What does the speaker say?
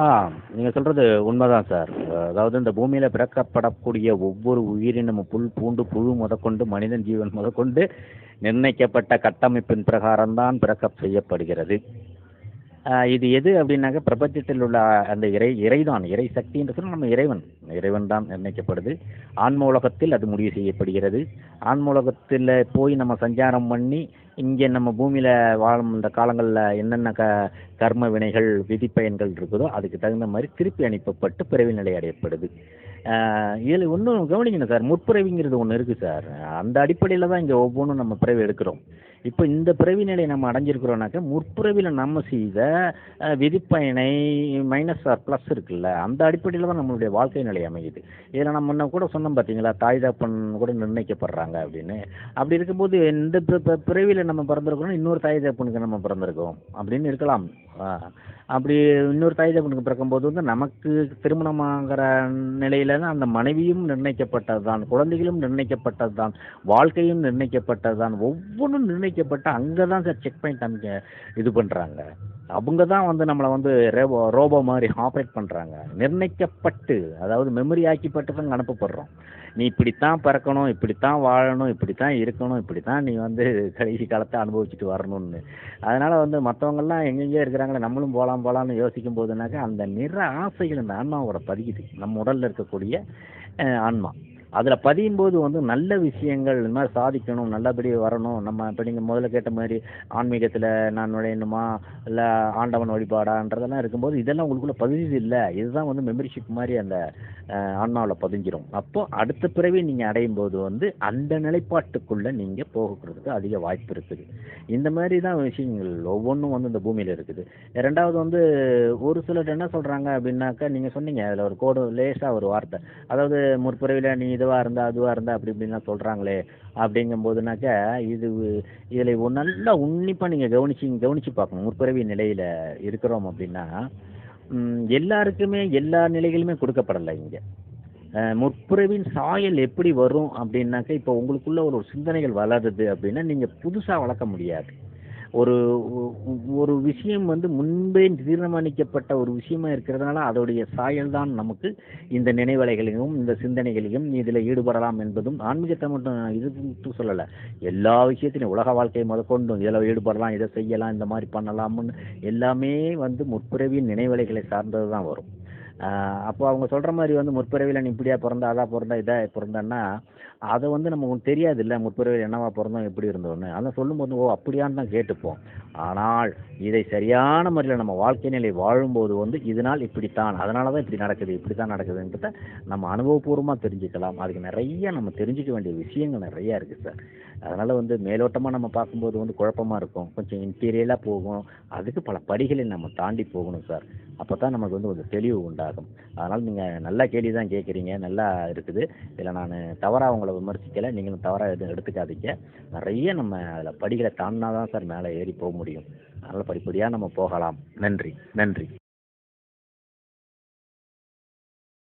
ஆ நீங்கள் சொல்கிறது உண்மைதான் சார் அதாவது இந்த பூமியில் பிறக்கப்படக்கூடிய ஒவ்வொரு உயிரினமும் புல் பூண்டு புழு முதற்கொண்டு மனிதன் ஜீவன் முதற்கொண்டு நிர்ணயிக்கப்பட்ட கட்டமைப்பின் பிரகாரம்தான் பிறக்கப் செய்யப்படுகிறது. இது எது அப்படின்னாக்க பிரபஞ்சத்தில் உள்ள அந்த இறை இறைதான் இறை சக்தின்னு சொன்னால் நம்ம இறைவன். இறைவன் தான் நிர்ணயிக்கப்படுது. ஆன்ம உலகத்தில் அது முடிவு செய்யப்படுகிறது. ஆன்ம உலகத்தில் போய் நம்ம சஞ்சாரம் பண்ணி இங்கே நம்ம பூமியில் வாழும் இந்த காலங்களில் என்னென்ன க கர்ம வினைகள் விதிப்பயன்கள் இருக்குதோ அதுக்கு தகுந்த மாதிரி திருப்பி அனுப்பப்பட்டு பிறவி நிலை அடையப்படுது. இதில் ஒன்றும் கவனிக்கணும் சார். முற்பிறவிங்கிறது ஒன்று இருக்குது சார். அந்த அடிப்படையில் தான் இங்கே ஒவ்வொன்றும் நம்ம பிறவி எடுக்கிறோம். இப்போ இந்த பிறவி நிலை நம்ம அடைஞ்சிருக்கிறோம்னாக்க முற்பிறவியில் நம்ம செய்த விதிப்பயனை மைனஸ் ஆர் ப்ளஸ் இருக்குல்ல அந்த அடிப்படையில் தான் நம்மளுடைய வாழ்க்கை நிலை அமையுது. இதில் நம்ம முன்ன கூட சொன்னோம் பார்த்தீங்களா தாய் தப்பன் கூட நிர்ணயிக்கப்படுறாங்க அப்படின்னு. அப்படி இருக்கும்போது இந்த பிறவியில் நம்ம பிறந்திருக்கிறோம் இன்னொரு தாய் தப்பனுக்கு நம்ம பிறந்திருக்கோம் அப்படின்னு இருக்கலாம். அப்படி இன்னொரு தாய் தப்பனுக்கு பிறக்கும்போது வந்து நமக்கு திருமணமாகிற நிலையில தான் அந்த மனைவியும் நிர்ணயிக்கப்பட்டது தான் குழந்தைகளும் நிர்ணயிக்கப்பட்டது தான் வாழ்க்கையும் நிர்ணயிக்கப்பட்டது தான் ஒவ்வொன்றும் நிர்ணயிக்கப்பட்ட அங்கே தான் சார் செக் பாயிண்ட் அமைக்க இது பண்ணுறாங்க அவங்க தான் வந்து நம்மளை வந்து ரோபோ ரோபோ மாதிரி ஆப்ரேட் பண்ணுறாங்க நிர்ணயிக்கப்பட்டு அதாவது மெமரி ஆக்கிப்பட்டு தான் அனுப்பப்படுறோம். நீ இப்படித்தான் பிறக்கணும் இப்படித்தான் வாழணும் இப்படித்தான் இருக்கணும் இப்படித்தான் நீ வந்து கடைசி காலத்தை அனுபவிச்சுட்டு வரணும்னு. அதனால் வந்து மற்றவங்கெல்லாம் எங்கெங்கேயோ இருக்கிறாங்களே நம்மளும் போகலாம் போகலான்னு யோசிக்கும் போதுனாக்கா அந்த நிற ஆசைகள் இந்த ஆன்மாவோட பதிக்குது. நம்ம உடலில் இருக்கக்கூடிய ஆன்மா. அதில் பதியும் போது வந்து நல்ல விஷயங்கள் இந்த மாதிரி சாதிக்கணும் நல்லபடி வரணும். நம்ம இப்போ நீங்கள் முதல்ல கேட்ட மாதிரி ஆன்மீகத்தில் நான் நுழையணுமா? இல்லை ஆண்டவன் வழிபாடான்றதெல்லாம் இருக்கும்போது இதெல்லாம் உங்களுக்குள்ளே பதிஞ்சது இல்லை. இதுதான் வந்து மெம்பர்ஷிப் மாதிரி அந்த ஆன்மாவில் பதிஞ்சிடும் அப்போ அடுத்த பிறவி நீங்கள் அடையும் போது வந்து அந்த நிலைப்பாட்டுக்குள்ளே நீங்கள் போகிறதுக்கு அதிக வாய்ப்பு இருக்குது. இந்த மாதிரி தான் விஷயங்கள் ஒவ்வொன்றும் வந்து இந்த பூமியில் இருக்குது. ரெண்டாவது வந்து ஒரு சிலர் என்ன சொல்கிறாங்க அப்படின்னாக்கா நீங்கள் சொன்னீங்க அதில் ஒரு கோடு லேசாக ஒரு வார்த்தை. அதாவது முற்பிறவியில் நீ இதுவாக இருந்தால் அதுவாக இருந்தால் அப்படி இப்படின்லாம் சொல்கிறாங்களே அப்படிங்கும்போதுனாக்க இது இதில் ஒரு நல்லா உன்னிப்பாக நீங்கள் கவனிச்சு கவனித்து பார்க்கணும். முற்பிறவி நிலையில் இருக்கிறோம் அப்படின்னா எல்லாருக்குமே எல்லா நிலைகளுமே கொடுக்கப்படலை இங்கே. முற்பிறவின் சாயல் எப்படி வரும் அப்படின்னாக்கா இப்போ உங்களுக்குள்ள ஒரு சிந்தனைகள் வளருது அப்படின்னா நீங்கள் புதுசாக வளர்க்க முடியாது. ஒரு ஒரு விஷயம் வந்து முன்பே தீர்மானிக்கப்பட்ட ஒரு விஷயமா இருக்கிறதுனால அதோடைய சாயல் தான் நமக்கு இந்த நினைவலைகளையும் இந்த சிந்தனைகளையும் இதில் ஈடுபடலாம் என்பதும் ஆன்மீகத்தை மட்டும் இது மட்டும் சொல்லலை. எல்லா விஷயத்திலையும் உலக வாழ்க்கையை முதற்கொண்டும் இதில் ஈடுபடலாம் இதை செய்யலாம் இந்த மாதிரி பண்ணலாம்னு எல்லாமே வந்து முற்பிறவியின் நினைவலைகளை சார்ந்தது தான் வரும். அப்போ அவங்க சொல்கிற மாதிரி வந்து முற்பிறவியில் நீ இப்படியா பிறந்தா அதா பிறந்தா இதா பிறந்தேன்னா அதை வந்து நமக்கு தெரியாது இல்லை முற்பிறவியில் என்னவா பிறந்தோம் எப்படி இருந்தோன்னு அதை சொல்லும்போது ஓ அப்படியான்னு தான் கேட்டுப்போம். ஆனால் இதை சரியான முறையில் நம்ம வாழ்க்கை நிலை வாழும்போது வந்து இதனால் இப்படித்தான் அதனால தான் இப்படி நடக்குது இப்படி தான் நடக்குதுன்றத நம்ம அனுபவபூர்வமாக தெரிஞ்சுக்கலாம். அதுக்கு நிறைய நம்ம தெரிஞ்சுக்க வேண்டிய விஷயங்கள் நிறையா இருக்குது சார். அதனால் வந்து மேலோட்டமாக நம்ம பார்க்கும்போது வந்து குழப்பமாக இருக்கும். கொஞ்சம் இன்டீரியலாக போகும். அதுக்கு பல படிகளை நம்ம தாண்டி போகணும் சார். அப்போ தான் நமக்கு வந்து ஒரு தெளிவு உண்டாகும். அதனால் நீங்கள் நல்ல கேள்வி தான் கேட்குறீங்க நல்லா இருக்குது. இதில் நான் தவறாக உங்களை விமர்சிக்கலை நீங்களும் தவறாக எதுவும் எடுத்துக்காதீங்க. நிறைய நம்ம அதில் படிகளை தாண்டினா தான் சார் மேலே ஏறி போக முடியும். அதனால் படிப்படியாக நம்ம போகலாம். நன்றி நன்றி.